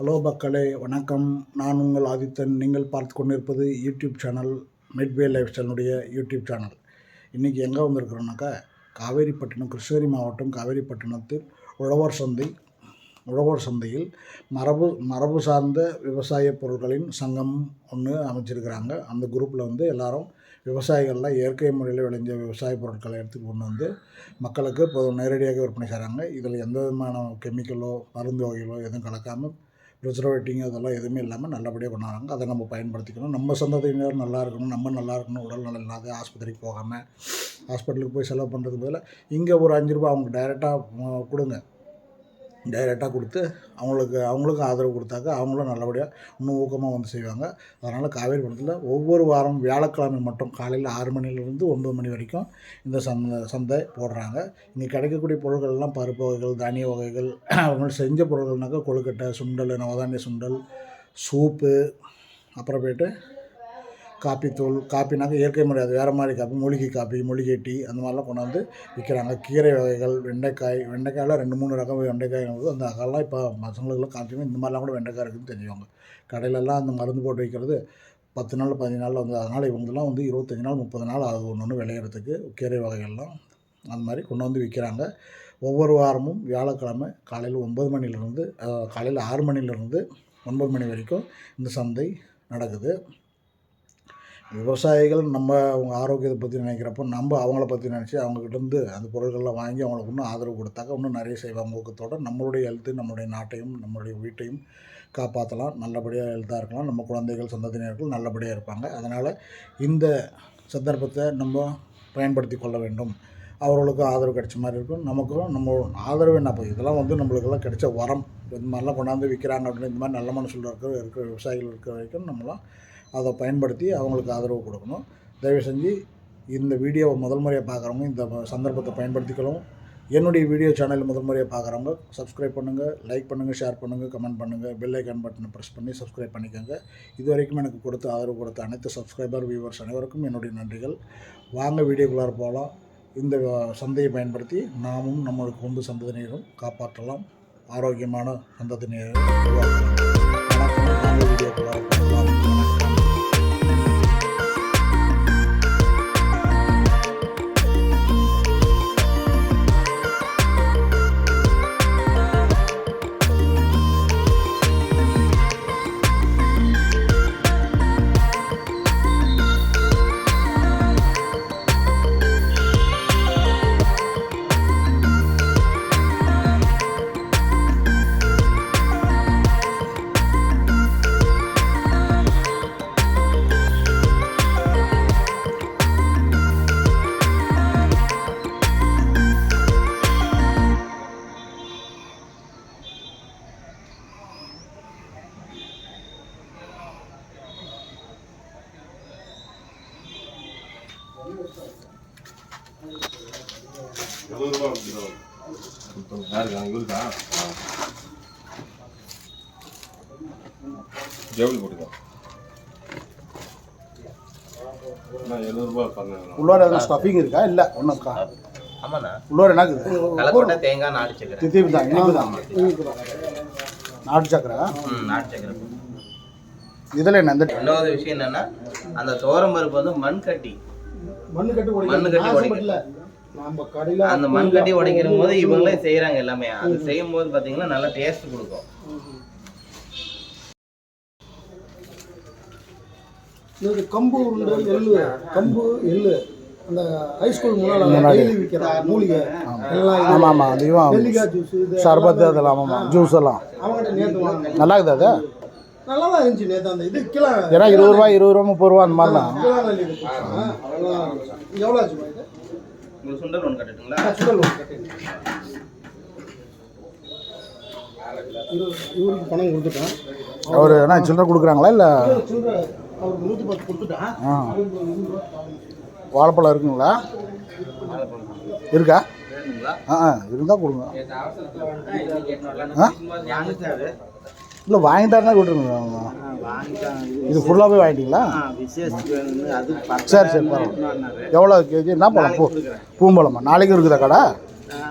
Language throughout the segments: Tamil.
ஹலோ மக்களே வணக்கம். நான் உங்கள் ஆதித்தன். நீங்கள் பார்த்து கொண்டிருப்பது யூடியூப் சேனல் மிட்வே லைஃப் ஸ்டைலுடைய யூடியூப் சேனல். இன்றைக்கி எங்கே வந்திருக்கிறோம்னாக்கா காவேரிப்பட்டினம் கிருஷ்ணகிரி மாவட்டம் காவேரிப்பட்டினத்தில் உழவர் சந்தை உழவர் சந்தையில் மரபு மரபு சார்ந்த விவசாய பொருட்களின் சங்கம் ஒன்று அமைச்சிருக்கிறாங்க. அந்த குரூப்பில் வந்து எல்லாரும் விவசாயிகள்லாம் இயற்கை முறையில் விளைஞ்ச விவசாய பொருட்களை எடுத்து கொண்டு வந்து மக்களுக்கு இப்போ நேரடியாக விற்பனை செய்கிறாங்க இதில் எந்த விதமான கெமிக்கலோ மருந்து வகைகளோ எதுவும் கலக்காமல் ப்ரிசர்வேட்டிங் அதெல்லாம் எதுவுமே இல்லாமல் நல்லபடியாக கொண்டாடுறாங்க. அதை நம்ம பயன்படுத்திக்கணும். நம்ம சொந்தத்தினர் நல்லா இருக்கணும் நம்ம நல்லா இருக்கணும் உடல் நலம் இல்லாத ஆஸ்பத்திரிக்கு போகாமல் ஹாஸ்பிட்டலுக்கு போய் செலவு பண்ணுறதுக்கு பதிலாக இங்கே ஒரு அஞ்சு ரூபா அவங்க டைரெக்டாக கொடுங்க. டைரெக்டாக கொடுத்து அவங்களுக்கு அவங்களுக்கும் ஆதரவு கொடுத்தாக்க அவங்களும் நல்லபடியாக இன்னும் ஊக்கமாக வந்து செய்வாங்க. அதனால் காவேரி படத்தில் ஒவ்வொரு வாரம் வியாழக்கிழமை மட்டும் காலையில் ஆறு மணிலேருந்து ஒன்பது மணி வரைக்கும் இந்த சந்தை சந்தை போடுறாங்க. இங்கே கிடைக்கக்கூடிய பொருட்கள் எல்லாம் பருப்பு வகைகள் தானிய வகைகள் அவங்க செஞ்ச பொருட்கள்னாக்கா கொழுக்கட்டை சுண்டல் நவதானிய சுண்டல் சூப்பு அப்புறமேட்டு காப்பித்தூள் காப்பினாக்க இயற்கை முறை அது வேறு மாதிரி காப்பி மூலிகை காப்பி மூலிகை டீ அந்த மாதிரிலாம் கொண்டாந்து விற்கிறாங்க கீரை வகைகள் வெண்டைக்காய் வெண்டைக்காயில் ரெண்டு மூணு ரகம் வெண்டைக்காய் அந்த அதெல்லாம் இப்போ பசங்களுக்குலாம் காமிச்சுமே இந்த மாதிரிலாம் கூட வெண்டைக்காய் இருக்குதுன்னு தெரிஞ்சுவாங்க கடையிலலாம் அந்த மருந்து போட்டு வைக்கிறது பத்து நாள் பதினஞ்சு நாள் வந்து அதனால் இவங்கெல்லாம் வந்து இருபத்தஞ்சி நாள் முப்பது நாள் ஆகுது ஒன்று ஒன்று விளையிறதுக்கு கீரை வகைகள்லாம் அந்த மாதிரி கொண்டு வந்து விற்கிறாங்க ஒவ்வொரு வாரமும் வியாழக்கிழமை காலையில் ஒம்பது மணிலேருந்து காலையில் ஆறு மணிலேருந்து ஒன்பது மணி வரைக்கும் இந்த சந்தை நடக்குது. விவசாயிகள் நம்ம அவங்க ஆரோக்கியத்தை பற்றி நினைக்கிறப்போ நம்ம அவங்கள பற்றி நினச்சி அவங்கக்கிட்டேருந்து அந்த பொருட்கள்லாம் வாங்கி அவங்களுக்கு இன்னும் ஆதரவு கொடுத்தாக்க இன்னும் நிறைய செய்வாங்க ஊக்கத்தோட நம்மளுடைய ஹெல்த்து நம்மளுடைய நாட்டையும் நம்மளுடைய வீட்டையும் காப்பாற்றலாம் நல்லபடியாக ஹெல்த்தாக இருக்கலாம். நம்ம குழந்தைகள் சந்ததியினர்கள் நல்லபடியாக இருப்பாங்க. அதனால் இந்த சந்தர்ப்பத்தை நம்ம பயன்படுத்தி கொள்ள வேண்டும். அவர்களுக்கும் ஆதரவு கிடைச்ச மாதிரி இருக்கும். நமக்கும் நம்ம ஆதரவு என்ன? போய் இதெல்லாம் வந்து நம்மளுக்கெல்லாம் கிடைச்ச வரம். இந்த மாதிரிலாம் கொண்டாந்து விற்கிறாங்க அப்படின்னு இந்த மாதிரி நல்ல மனசில் இருக்கிற இருக்கிற விவசாயிகள் இருக்கிற வரைக்கும் நம்மளாம் அதை பயன்படுத்தி அவங்களுக்கு ஆதரவு கொடுக்கணும். தயவு செஞ்சு இந்த வீடியோவை முதல் முறையாக பார்க்குறவங்க இந்த சந்தர்ப்பத்தை பயன்படுத்திக்கலாம் என்னுடைய வீடியோ சேனல் முதல் முறையாக பார்க்குறவங்க சப்ஸ்கிரைப் பண்ணுங்கள் லைக் பண்ணுங்கள் ஷேர் பண்ணுங்கள் கமெண்ட் பண்ணுங்கள் பெல் ஐக்கான் பட்டனை ப்ரெஸ் பண்ணி சப்ஸ்கிரைப் பண்ணிக்கோங்க. இது வரைக்கும் எனக்கு கொடுத்து ஆதரவு கொடுத்த அனைத்து சப்ஸ்கிரைபர் வியூவர்ஸ் அனைவருக்கும் என்னுடைய நன்றிகள். வாங்க வீடியோக்குள்ளார போகலாம். இந்த சந்தையை பயன்படுத்தி நாமும் நம்மளுக்கு கொண்டு சந்ததியினரும் காப்பாற்றலாம். ஆரோக்கியமான சந்ததியினரை உருவாக்கலாம். வீடியோக்குள்ளார ஜவுளி போட்டுக்கா. நான் எழுபது ரூபா பண்ணேன் உள்ளார எதுவும் ஸ்டஃபிங் இருக்கா? இல்லை ஒன்றும் இருக்கா? உள்ளார என்ன தேங்காய் நாட்டு சக்கரை. தித்தீப் தான் இனிப்பு தான். நாட்டு சக்கரை? ம் நாட்டு சக்கரை. இதில் என்ன ரெண்டாவது விஷயம் என்னன்னா அந்த தோரம் பருப்பு வந்து மண் கட்டி. மண்ணு கட்டி அந்த மண் கட்டி உடைக்கிற போது இவங்களே செய்யறாங்க எல்லாமே. அது செய்யும் போது பாத்தீங்கன்னா நல்லா டேஸ்ட் கொடுக்கும். இது கம்பு உருண்டை எள்ளு. கம்பு எள்ளு. அந்த ஹைஸ்கூல் முன்னால டெய்லி விற்கிற மூலிகை. எல்லாம். ஆமாம் ஆமாம் அது இவன் நெல்லிக்காய் ஜூஸ் இது. சர்பத்து அதெல்லாம் ஆமாம் ஜூஸ் எல்லாம். அவங்ககிட்ட நேற்று வாங்க நல்லா இருக்குது அது? நல்லா தான் இருந்துச்சு நேற்று அந்த இது. கிலோ ஏன்னா இருபது ரூபா இருபது ரூபா முப்பது ரூபா அந்த மாதிரி தான் கிலோ நெல்லி எவ்வளோ ஆச்சுமா இது உங்களுக்கு சுண்டல் ஒன்று கட்டட்டுங்களா? ஆ, சுண்டல் ஒன்று கட்டி இவரு- இவருக்கு பணம் கொடுத்துட்டேன். அவர் என்ன சில்லறை கொடுக்குறாங்களா இல்லை? ஆ. வாழைப்பழம் இருக்குங்களா? இருக்கா? வேணுங்களா? ஆ ஆ இருந்தால் கொடுங்க. ஆ. இல்லை வாங்கிட்டாருன்னா விட்டுருங்க. இது ஃபுல்லாக போய் வாங்கிட்டீங்களா சரி சரி பரவாயில்ல. எவ்வளோ கேஜி என்ன பழம் பூ பூம்பழமா? நாளைக்கு இருக்குதா கடை?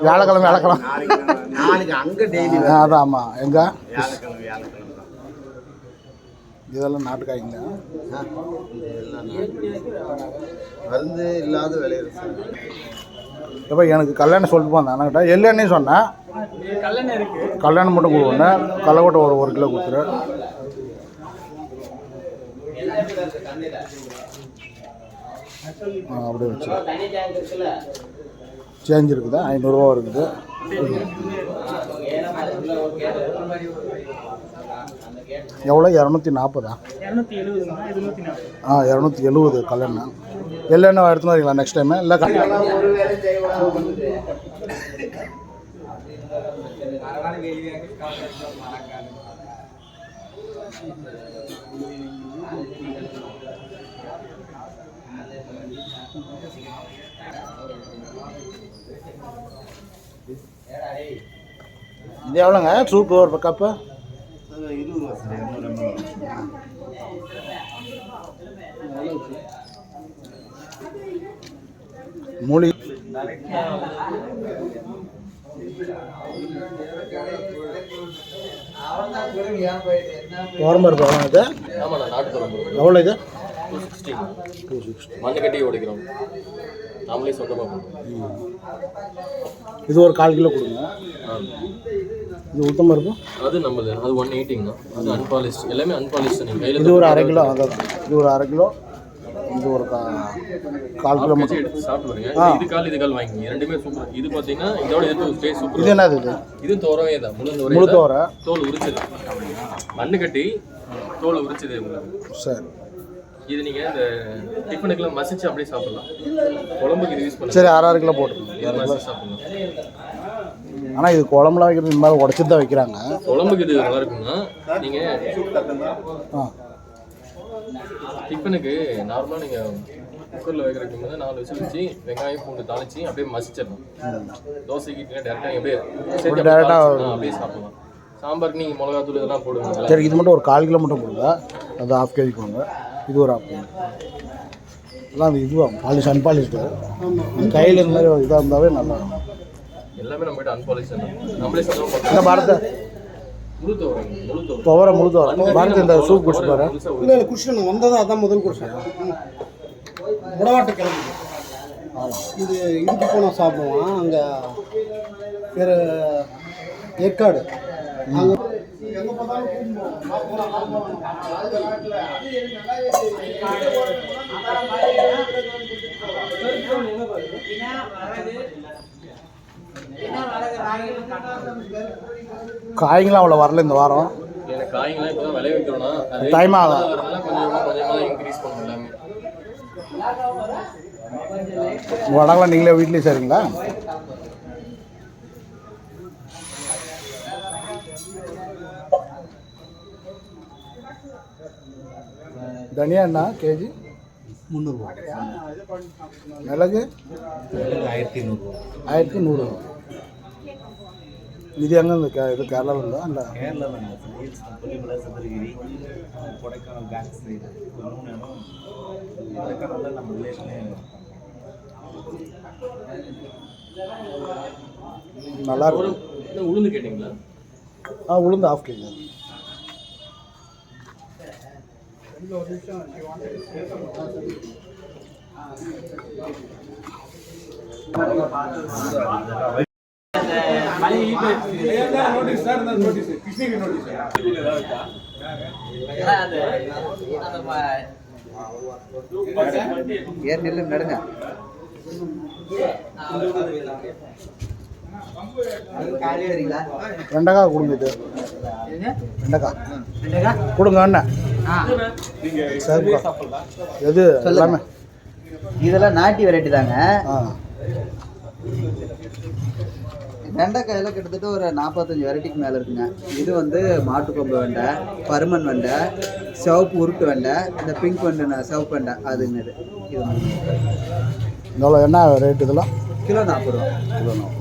வியாழக்கிழமை வியாழக்கிழமை. நாளைக்கு அங்க டெய்லி ஆ, அதான் ஆமாம் எங்கே? இதெல்லாம் நாட்டு காய்ங்களா மருந்து இல்லாத விளையிறது எப்போ எனக்கு கல்யாணம் சொல்லிட்டு போந்தேன் அண்ணங்கிட்ட எல்லெண்ணெயும் சொன்னேன். கல்யாணம் மட்டும் கொடுக்கணும் கடலக்கொட்டை ஒரு ஒரு கிலோ கொடுத்துரு. அப்படியே வச்சு சேஞ்ச் இருக்குதா? ஐநூறுரூவா இருக்குது எவ்வளோ? இரநூத்தி நாற்பதா ஆ இரநூத்தி எழுபது கல்யாணம் எல்லெண்ணெய் எடுத்துன்னு வரீங்களா நெக்ஸ்ட் டைமு இல்லை ஒரு இது எவ்வளோங்க? சூப்பு ஒரு கப்பு மூலிகை உரம்பருப்பு எவ்வளோ இது? எவ்வளோ இது? டூ சிக்ஸ்டி மண்ணு கட்டி ஓடிக்கிறோம். நாமளே சொந்தமாக பண்ணுறோம் இது ஒரு கால் கிலோ கொடுங்க. இது உளுத்தம் பருப்பு அது நம்மளது. அது ஒன் எயிட்டிங்கண்ணா அது அன்பாலிஸ்ட் எல்லாமே அன்பாலிஸ்ட் நீங்கள் கையில் இது ஒரு அரை கிலோ அதான். இது ஒரு அரை கிலோ. இது ஒரு கால் கிலோ மட்டும். எடுத்து சாப்பிட்டு இது கால் இது கால் வாங்கிங்க ரெண்டுமே சூப்பர் இது பார்த்தீங்கன்னா இதோட இது டேஸ்ட் சூப்பர் இது என்னது இது? இது தோரவே தான். முழு முழு தோரவே தோரை? தோல் உரிச்சது. மண்ணு கட்டி தோல் உரிச்சது சரி. இது நீங்கள் இந்த டிஃபனுக்குலாம் மசிச்சு அப்படியே சாப்பிடலாம். குழம்புக்கு இது யூஸ் பண்ணலாம். சரி அரை அரை கிலோ மசிச்சு சாப்பிடலாம். ஆனால் இது குழம்புலாம் வைக்கிறது இந்த மாதிரி உடச்சி தான் வைக்கிறாங்க. குழம்புக்கு இது நல்லா இருக்குன்னா நீங்கள் டிஃபனுக்கு நார்மலாக நீங்கள் குக்கரில் வைக்கிறதுக்கு வந்து நாலு விசில் வச்சு வெங்காயம் பூண்டு தாளிச்சு அப்படியே மசிச்சிடலாம். தோசைக்கு டேரெக்டாக அப்படியே ஆ அப்படியே சாப்பிடலாம். சாம்பாருக்கு நீங்கள் மிளகாத்தூள் இதெல்லாம் போடுவீங்களா சரி இது மட்டும் ஒரு கால் கிலோ மட்டும் கொடுங்க. அது ஆஃப் கேஜி கொடுங்க இது ஒரு ஆஃப் கேஜி எல்லாம் அது இதுவா? பாலிஷ் அன்பாலிஷ்டு கையில் இந்த மாதிரி இதாக இருந்தாவே நல்லா இருக்கும். எல்லாமே நம்ம கிட்ட அன்பாலிஷ் இந்த பாரத்தை. தோறங்க முழு தோறு துவர முழு துவர பாரத்தை இந்த சூப் குடிச்சு பாரு இல்லை இல்லை குடிச்சிட்டு வந்ததும் அதான் முதல் குடிச்சேன் புடவாட்டை கிளம்பி இது இதுக்கு போனால் சாப்பிடுவான். அங்கே வேறு ஏற்காடு. அங்கே எங்கே பார்த்தாலும் காய்ங்களாம் அவ்வளோ வரல இந்த வாரம். எனக்கு காய்கள்லாம் இப்போ தான் விளைய வைக்கிறோம்னா அது Time ஆகும். கொஞ்சம் கொஞ்சமாக இன்க்ரீஸ் பண்ணும் எல்லாமே. வடகெல்லாம் நீங்களே வீட்லேயே சரிங்களா தனியா என்ன? கேஜி? முந்நூறுரூவா மிளகு? ஆயிரத்தி நூறுரூவா ஆயிரத்தி நூறு இது எங்கே இந்த கே இது கேரளாவில் இருந்தா இல்லை கேரளாவில் hills Kollimalai Sathuragiri Kodaikanal back side மூணு இடம். கொடைக்கானலில் நம்ம ரிலேஷனே நல்லா இருக்கும் உளுந்து கேட்டிங்களா? ஆ உளுந்து ஆஃப் கேஜி. ஏன் நெல்லு நடுங்க சரிங்களா கொடுங்க இது வெண்டைக்காய் கொடுங்க அண்ணன் சரிப்பா எது? எல்லாமே. இதெல்லாம் நாட்டி வெரைட்டி தாங்க. வெண்டைக்காயில கிட்டத்தட்ட ஒரு நாற்பத்தஞ்சு வெரைட்டிக்கு மேலே இருக்குங்க. இது வந்து மாட்டுக்கொம்பு வெண்டை பருமன் வெண்டை சிவப்பு உருட்டு வெண்டை இந்த பிங்க் வெண்டை சிவப்பு வெண்டை அதுங்க இது. என்ன ரேட் இதெல்லாம்? கிலோ நாற்பது ரூபா. கிலோ நாற்பது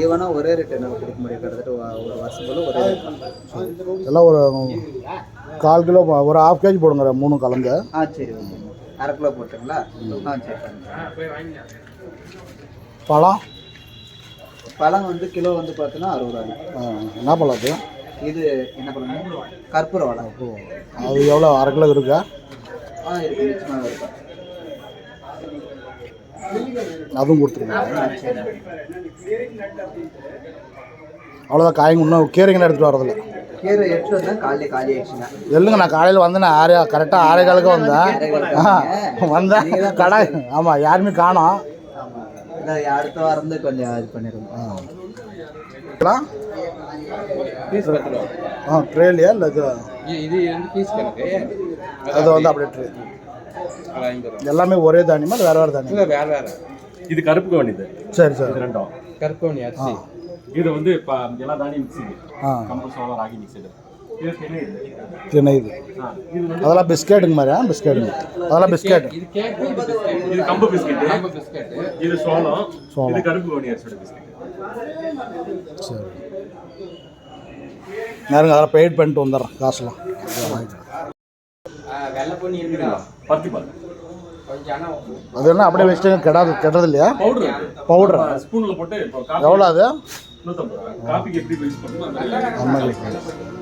ஈவனாக ஒரே ரேட் என்னால் கொடுக்க முடியும். கிட்டத்தட்ட ஒரு வருஷம் போல ஒரே ரேட் எல்லாம் ஒரு கால் கிலோ ஒரு ஹாஃப் கேஜி போடுங்க மூணு கலந்து ஆ சரி ஓகே. அரை கிலோ போட்டுங்களா? ஆ சரி பழம்? பழம் வந்து கிலோ வந்து பார்த்தீங்கன்னா அறுபது ரூபாங்க என்ன பழம் அது? இது என்ன பண்ணுங்க கற்பூர வாழை அது எவ்வளோ அரை கிலோ இருக்கா? ஆ இருக்கு நிச்சயமாக இருக்கும் அதுவும் சரி அவ்வளோதான் காய்ங்க இன்னும் கீரைங்களாம் எடுத்துகிட்டு வரதில்ல. கீரை எடுத்து வந்தா காலையில காலி ஆயிடுச்சுங்க. இல்லைங்க நான் காலையில் வந்தேன் ஆறே கரெக்டாக ஆறே காலுக்கு வந்தேன். ஆ, வந்தேன். கடை ஆமாம் யாருமே காணோம். அடுத்த வாரம் வந்து கொஞ்சம் இது பண்ணிடுவோம் ஆ. ஆ ட்ரேலியா இல்லை இது இது வந்து பீஸ் கணக்கு. அது வந்து அப்படியே ட்ரே எல்லாமே ஒரே தானியமா இல்லை வேறு வேறு தானியம்? வேற வேற. இது கருப்பு கவனிது சரி சரி. இது ரெண்டும். கருப்பு கவனி அரிசி. இது வந்து இப்போ எல்லா தானியம் ஆ. கம்பு சோளம் ராகி திணை இது. வந்து அதெல்லாம் பிஸ்கெட்டுங்க மாதிரியா பிஸ்கெட்டுங்க. அதெல்லாம் பிஸ்கெட். இது கேக்கு இது பிஸ்கெட். இது கம்பு பிஸ்கெட் கம்பு பிஸ்கெட் இது சோளம். சோளம். இது கருப்பு கவனி அரிசியோட பிஸ்கெட் சரி. நேருங்க அதெல்லாம் பெய்ட் பண்ணிட்டு வந்துடுறேன் காசுலாம். வெள்ளை பொண்ணி இருக்குதா பருத்தி பால். அது என்ன அப்படியே வச்சுட்டு கெடாது கெட்டது இல்லையா பவுடர் பவுடர் ஸ்பூனில் போட்டு எவ்வளோ அது? நூற்றம்பது காஃபிக்கு எப்படி யூஸ் பண்ணணும்